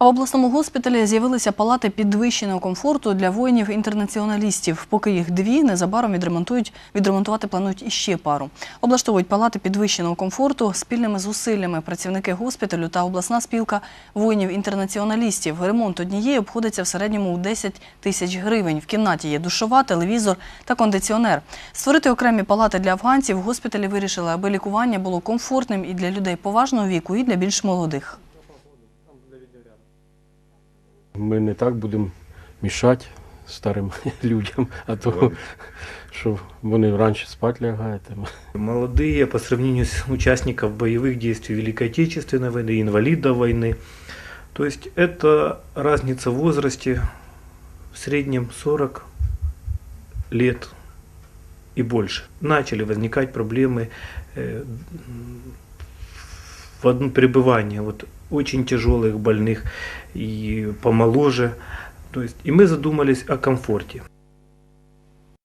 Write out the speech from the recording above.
А в обласному госпіталі з'явилися палати підвищеного комфорту для воїнів-інтернаціоналістів. Поки їх дві, незабаром відремонтують, відремонтувати планують іще пару. Облаштовують палати підвищеного комфорту спільними зусиллями працівники госпіталю та обласна спілка воїнів-інтернаціоналістів. Ремонт однієї обходиться в середньому у 10 тисяч гривень. В кімнаті є душова, телевізор та кондиціонер. Створити окремі палати для афганців госпіталі вирішили, аби лікування було комфортним і для людей поважного віку, і для більш молодих. Ми не так будемо мішати старим людям, а то, що вони раніше спати лягають. там. Молодые по сравнению с участников боевых действий Великой Отечественной войны, инвалидов войны. То есть это разница в возрасте в среднем 40 лет и больше. Начали возникать проблемы э, в одном пребывании вот, очень тяжелых больных и помоложе. То есть, и мы задумались о комфорте.